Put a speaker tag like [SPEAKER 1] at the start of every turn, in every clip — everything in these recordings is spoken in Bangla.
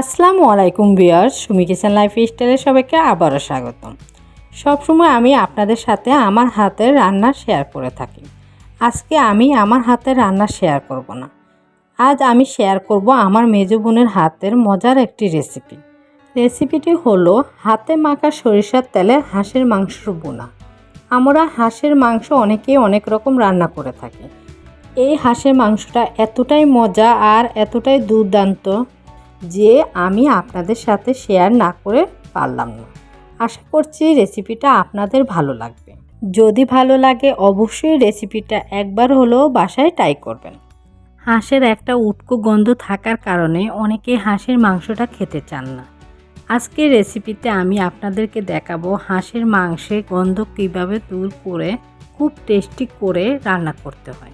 [SPEAKER 1] আসসালামু আলাইকুম বিয়ার সুমি কিচেন লাইফ স্টাইলে সবাইকে আবারও স্বাগতম। সবসময় আমি আপনাদের সাথে আমার হাতের রান্না শেয়ার করে থাকি। আজকে আমি আমার হাতের রান্না শেয়ার করব না। আজ আমি শেয়ার করব আমার মেজো বোনের হাতের মজার একটি রেসিপি। রেসিপিটি হলো হাতে মাখা সরিষার তেলে হাঁসের মাংসর বোনা আমরা হাঁসের মাংস অনেকেই অনেক রকম রান্না করে থাকি। এই হাঁসের মাংসটা এতটাই মজা আর এতটাই দুর্দান্ত যে আমি আপনাদের সাথে শেয়ার না করে পারলাম না। আশা করছি রেসিপিটা আপনাদের ভালো লাগবে। যদি ভালো লাগে, অবশ্যই রেসিপিটা একবার হলেও বাসায় ট্রাই করবেন। হাঁসের একটা উটকো গন্ধ থাকার কারণে অনেকে হাঁসের মাংসটা খেতে চান না। আজকের রেসিপিতে আমি আপনাদেরকে দেখাবো হাঁসের মাংসের গন্ধ কীভাবে দূর করে, খুব টেস্টি করে রান্না করতে হয়।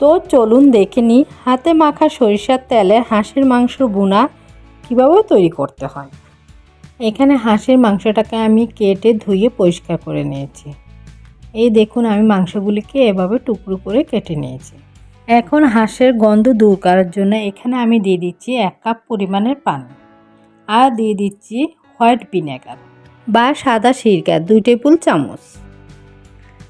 [SPEAKER 1] তো চলুন দেখে নিই, হাতে মাখা সরিষার তেলে হাঁসের মাংস বুনা কীভাবে তৈরি করতে হয়। এখানে হাঁসের মাংসটাকে আমি কেটে ধুয়ে পরিষ্কার করে নিয়েছি। এই দেখুন, আমি মাংসগুলিকে এভাবে টুকরো করে কেটে নিয়েছি। এখন হাঁসের গন্ধ দূর করার জন্য এখানে আমি দিয়ে দিচ্ছি এক কাপ পরিমাণের পানি আর দিয়ে দিচ্ছি হোয়াইট ভিনেগার বা সাদা সিরকা, দুই টেবিল চামচ।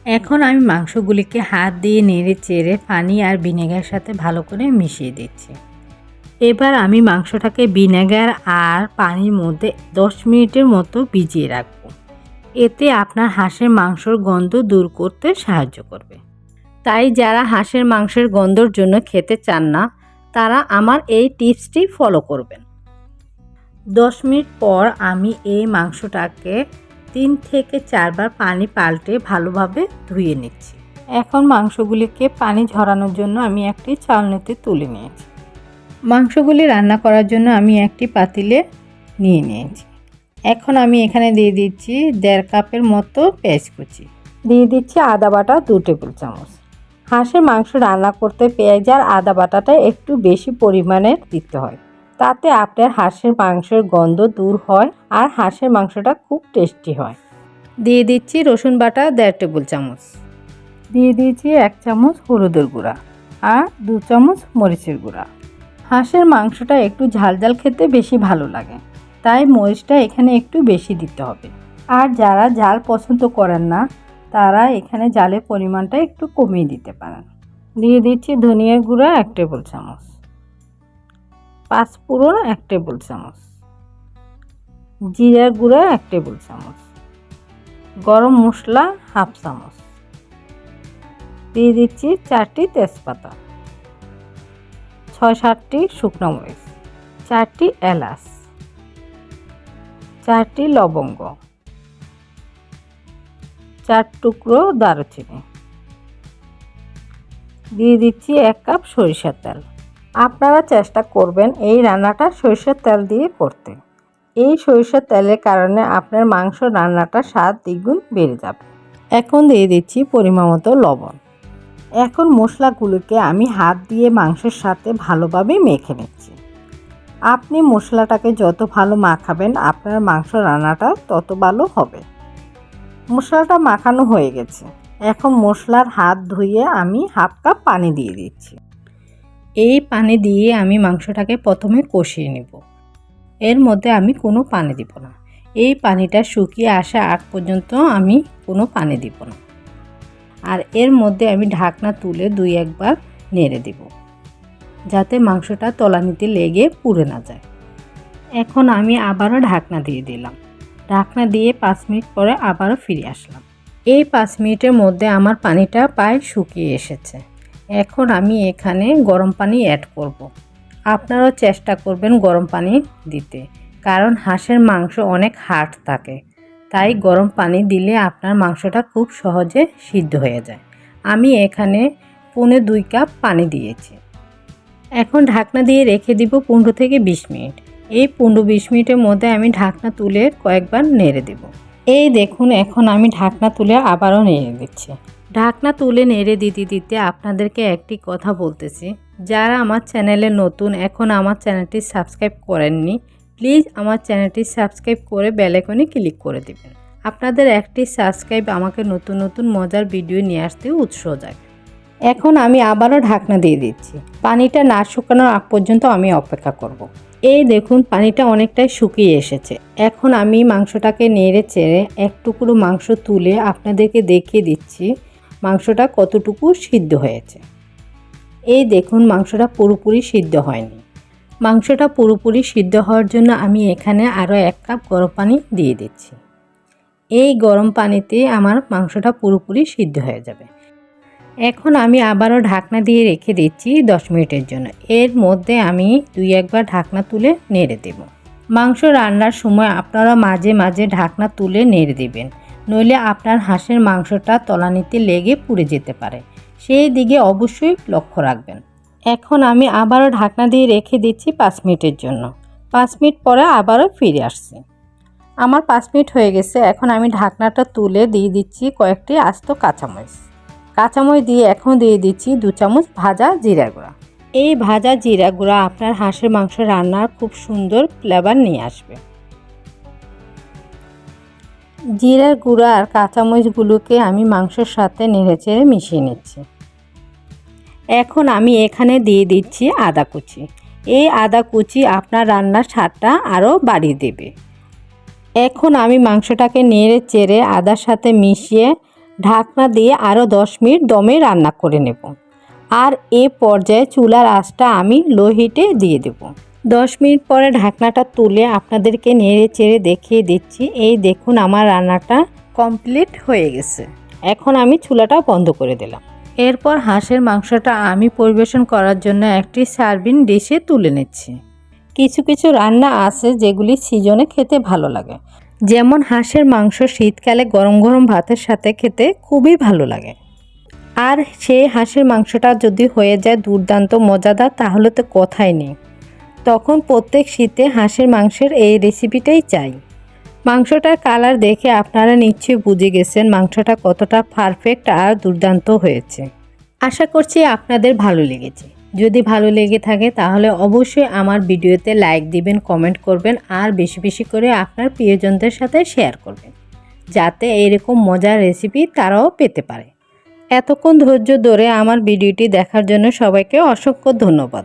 [SPEAKER 1] এখন আমি মাংসগুলিকে হাত দিয়ে নেড়ে চেড়ে পানি আর ভিনেগারের সাথে ভালো করে মিশিয়ে দিচ্ছি। এবার আমি মাংসটাকে ভিনেগার আর পানির মধ্যে দশ মিনিটের মতো ভিজিয়ে রাখব। এতে আপনার হাঁসের মাংসর গন্ধ দূর করতে সাহায্য করবে। তাই যারা হাঁসের মাংসের গন্ধর জন্য খেতে চান না, তারা আমার এই টিপসটি ফলো করবেন। দশ মিনিট পর আমি এই মাংসটাকে তিন থেকে চারবার পানি পাল্টে ভালোভাবে ধুয়ে নিচ্ছি। এখন মাংসগুলিকে পানি ঝরানোর জন্য আমি একটি চালনিতে তুলে নিয়েছি। মাংসগুলি রান্না করার জন্য আমি একটি পাতিলে নিয়ে নিয়েছি। এখন আমি এখানে দিয়ে দিচ্ছি দেড় কাপের মতো পেঁয়াজ দিয়ে দিচ্ছি আদা বাটা দু টেবিল চামচ। হাঁসের মাংস রান্না করতে পেঁয়াজ আর আদা বাটাটা একটু বেশি পরিমাণে দিতে হয়। তাতে আপনার হাঁসের মাংসের গন্ধ দূর হয় আর হাঁসের মাংসটা খুব টেস্টি হয়। দিয়ে দিচ্ছি রসুন বাটা দেড় টেবিল চামচ। দিয়ে দিয়েছি এক চামচ হলুদের গুঁড়া আর দু চামচ মরিচের গুঁড়া। হাঁসের মাংসটা একটু ঝাল ঝাল খেতে বেশি ভালো লাগে তাই মরিচটা এখানে একটু বেশি দিতে হবে। আর যারা ঝাল পছন্দ করেন না তারা এখানে জালের পরিমাণটা একটু কমিয়ে দিতে পারেন। দিয়ে দিচ্ছি ধনিয়ার গুঁড়া এক টেবিল চামচ। পাঁচফোড়ন এক টেবিল চামচ। জিরার গুঁড়া, এক টেবিল চামচ। গরম মশলা, হাফ চামচ। দিয়ে দিচ্ছি চারটি তেজপাতা। ছয় সাতটি শুকনো মরিচ। চারটি এলাচ। চারটি লবঙ্গ। চার টুকরো দারুচিনি। দিয়ে দিচ্ছি এক কাপ সরিষার তেল। আপনারা চেষ্টা করবেন এই রান্নাটা সরিষার তেল দিয়ে করতে। এই সরিষার তেলের কারণে আপনার মাংস রান্নাটা স্বাদ দ্বিগুণ বেড়ে যাবে। এখন দিয়ে দিচ্ছি পরিমাণ মতো লবণ। এখন মশলাগুলোকে আমি হাত দিয়ে মাংসের সাথে ভালোভাবে মেখে নিচ্ছি। আপনি মশলাটাকে যত ভালো মাখাবেন, আপনার মাংস রান্নাটা তত ভালো হবে। মশলাটা মাখানো হয়ে গেছে। এখন মশলার হাত ধুয়ে আমি হাফ কাপ পানি দিয়ে দিচ্ছি। এই পানি দিয়ে আমি মাংসটাকে প্রথমে কষিয়ে নেব। এর মধ্যে আমি কোনো পানি দিব না। এই পানিটা শুকিয়ে আসা আগ পর্যন্ত আমি কোনো পানি দিব না। আর এর মধ্যে আমি ঢাকনা তুলে দুই একবার নেড়ে দেব, যাতে মাংসটা তলানিতে লেগে পুড়ে না যায়। এখন আমি আবারও ঢাকনা দিয়ে দিলাম। ঢাকনা দিয়ে পাঁচ মিনিট পরে আবারও ফিরে আসলাম। এই পাঁচ মিনিটের মধ্যে আমার পানিটা প্রায় শুকিয়ে এসেছে। এখন আমি এখানে গরম পানি অ্যাড করব। আপনারাও চেষ্টা করবেন গরম পানি দিতে, কারণ হাঁসের মাংস অনেক হার্ড থাকে। তাই গরম পানি দিলে আপনার মাংসটা খুব সহজে সিদ্ধ হয়ে যায়। আমি এখানে পুনে দুই কাপ পানি দিয়েছি। এখন ঢাকনা দিয়ে রেখে দিব পনেরো থেকে বিশ মিনিট। এই পনেরো বিশ মিনিটের মধ্যে আমি ঢাকনা তুলে কয়েকবার নেড়ে দেব। এই দেখুন, এখন আমি ঢাকনা তুলে আবারও নেড়ে দিচ্ছি। ঢাকনা তুলে নেড়ে দিতে দিতে আপনাদেরকে একটি কথা বলতেছি। যারা আমার চ্যানেলে নতুন, এখন আমার চ্যানেলটি সাবস্ক্রাইব করেননি, প্লিজ আমার চ্যানেলটি সাবস্ক্রাইব করে বেলাইকনে ক্লিক করে দেবেন। আপনাদের একটি সাবস্ক্রাইব আমাকে নতুন নতুন মজার ভিডিও নিয়ে আসতে উৎসাহ যায় এখন আমি আবারও ঢাকনা দিয়ে দিচ্ছি। পানিটা না শুকানোর আগ পর্যন্ত আমি অপেক্ষা করব। এই দেখুন, পানিটা অনেকটাই শুকিয়ে এসেছে। এখন আমি মাংসটাকে নেড়ে চেড়ে এক টুকরো মাংস তুলে আপনাদেরকে দেখিয়ে দিচ্ছি। মাংসটা কতটুকু সিদ্ধ হয়েছে। এই দেখুন মাংসটা পুরোপুরি সিদ্ধ হয়নি। মাংসটা পুরোপুরি সিদ্ধ হওয়ার জন্য আমি এখানে আরও এক কাপ গরম পানি দিয়ে দিচ্ছি। এই গরম পানিতে আমার মাংসটা পুরোপুরি সিদ্ধ হয়ে যাবে। এখন আমি আবারও ঢাকনা দিয়ে রেখে দিচ্ছি দশ মিনিটের জন্য। এর মধ্যে আমি দুই একবার ঢাকনা তুলে নেড়ে দেব। মাংস রান্নার সময় আপনারা মাঝে মাঝে ঢাকনা তুলে নেড়ে দিবেন। নইলে আপনার হাঁসের মাংসটা তলানিতে লেগে পুড়ে যেতে পারে। সেই দিকে অবশ্যই লক্ষ্য রাখবেন। এখন আমি আবারও ঢাকনা দিয়ে রেখে দিচ্ছি পাঁচ মিনিটের জন্য। পাঁচ মিনিট পরে আবারও ফিরে আসছি। আমার পাঁচ মিনিট হয়ে গেছে। এখন আমি ঢাকনাটা তুলে দিয়ে দিচ্ছি কয়েকটি আস্ত কাঁচামরিচ। কাঁচামরিচ দিয়ে এখন দিয়ে দিচ্ছি দু চামচ ভাজা জিরা গুঁড়া। এই ভাজা জিরা গুঁড়া আপনার হাঁসের মাংস রান্নার খুব সুন্দর ফ্লেভার নিয়ে আসবে। জিরার গুঁড়া আর কাঁচামরিচগুলোকে আমি মাংসের সাথে নেড়েচেড়ে মিশিয়ে নিচ্ছি। এখন আমি এখানে দিয়ে দিচ্ছি আদা কুচি। এই আদা কুচি আপনার রান্নার স্বাদটা আরও বাড়িয়ে দেবে। এখন আমি মাংসটাকে নেড়ে চেড়ে আদার সাথে মিশিয়ে ঢাকনা দিয়ে আরও দশ মিনিট দমে রান্না করে নেব। আর এ পর্যায়ে চুলার আঁচটা আমি লো হিটে দিয়ে দেব। দশ মিনিট পরে ঢাকনাটা তুলে আপনাদেরকে নেড়ে চেড়ে দেখিয়ে দিচ্ছি। এই দেখুন আমার রান্নাটা কমপ্লিট হয়ে গেছে। এখন আমি চুলাটা বন্ধ করে দিলাম। এরপর হাঁসের মাংসটা আমি পরিবেশন করার জন্য একটি সার্ভিং ডিশে তুলে নিচ্ছি। কিছু কিছু রান্না আছে যেগুলি সিজনে খেতে ভালো লাগে। যেমন হাঁসের মাংস শীতকালে গরম গরম ভাতের সাথে খেতে খুবই ভালো লাগে। আর সেই হাঁসের মাংসটা যদি হয়ে যায় দুর্দান্ত মজাদার, তাহলে তো কথাই নেই। তখন প্রত্যেক শীতে হাঁসের মাংসের এই রেসিপিটাই চাই। মাংসটার কালার দেখে আপনারা নিশ্চয়ই বুঝে গেছেন মাংসটা কতটা পারফেক্ট আর দুর্দান্ত হয়েছে। আশা করছি আপনাদের ভালো লেগেছে। যদি ভালো লেগে থাকে তাহলে অবশ্যই আমার ভিডিওতে লাইক দিবেন কমেন্ট করবেন আর বেশি বেশি করে আপনার প্রিয়জনদের সাথে শেয়ার করবেন। যাতে এরকম মজার রেসিপি তারাও পেতে পারে। এতক্ষণ ধৈর্য ধরে আমার ভিডিওটি দেখার জন্য সবাইকে অসংখ্য ধন্যবাদ।